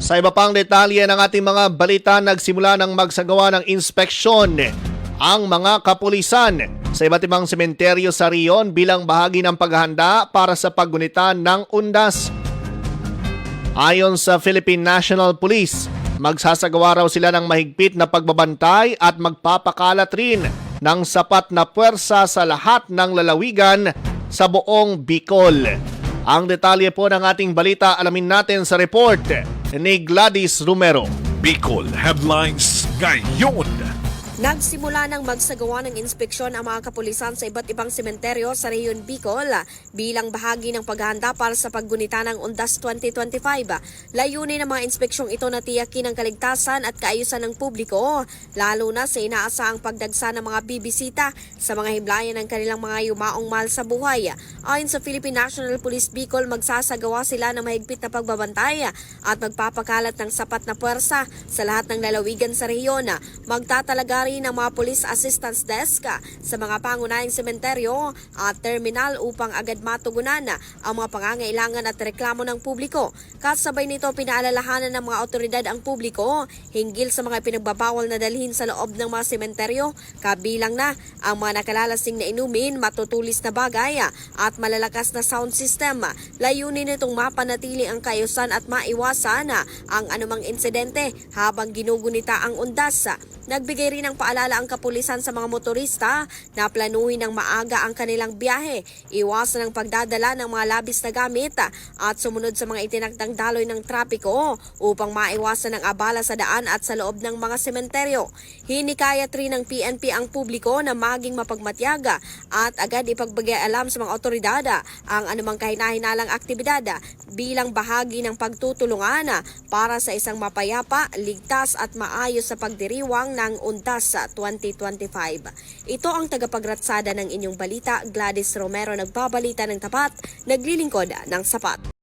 Sa iba pang detalye ng ating mga balita, nagsimula ng magsagawa ng inspeksyon ang mga kapulisan sa iba't ibang sementeryo sa Rion bilang bahagi ng paghahanda para sa paggunita ng undas. Ayon sa Philippine National Police, magsasagawa raw sila ng mahigpit na pagbabantay at magpapakalat rin ng sapat na puwersa sa lahat ng lalawigan sa buong Bicol. Ang detalye po ng ating balita alamin natin sa report ni Gladys Romero. Bicol Headlines ngayon. Nagsimula ng magsagawa ng inspeksyon ang mga kapulisan sa iba't ibang sementeryo sa Rehiyon Bicol bilang bahagi ng paghahanda para sa paggunita ng Undas 2025. Layunin ng mga inspeksyong ito na tiyakin ang kaligtasan at kaayusan ng publiko, lalo na sa inaasahang pagdagsa ng mga bibisita sa mga himlayan ng kanilang mga yumaong mahal sa buhay. Ayon sa Philippine National Police Bicol, magsasagawa sila ng mahigpit na pagbabantay at magpapakalat ng sapat na puwersa sa lahat ng lalawigan sa rehiyon. Magtatalaga rin ang mga police assistance desk sa mga pangunahing sementeryo at terminal upang agad matugunan ang mga pangangailangan at reklamo ng publiko. Kasabay nito, pinaalalahanan ng mga otoridad ang publiko hinggil sa mga pinagbabawal na dalhin sa loob ng mga sementeryo, kabilang na ang mga nakalalasing na inumin, matutulis na bagay at malalakas na sound system. Layunin nitong mapanatili ang kayusan at maiwasan ang anumang insidente habang ginugunita ang undas. Nagbigay rin ng paalala ang kapulisan sa mga motorista na planuhin ng maaga ang kanilang biyahe, iwasan ang pagdadala ng mga labis na gamit at sumunod sa mga itinakdang daloy ng trapiko upang maiwasan ang abala sa daan at sa loob ng mga sementeryo. Hinikayat rin ng PNP ang publiko na maging mapagmatyaga at agad ipagbigay alam sa mga otoridad ang anumang kahinahinalang aktibidad bilang bahagi ng pagtutulungan para sa isang mapayapa, ligtas at maayos sa pagdiriwang ng UNTAS sa 2025. Ito ang tagapagratsada ng inyong balita, Gladys Romero nagbabalita ng tapat, naglilingkod ng sapat.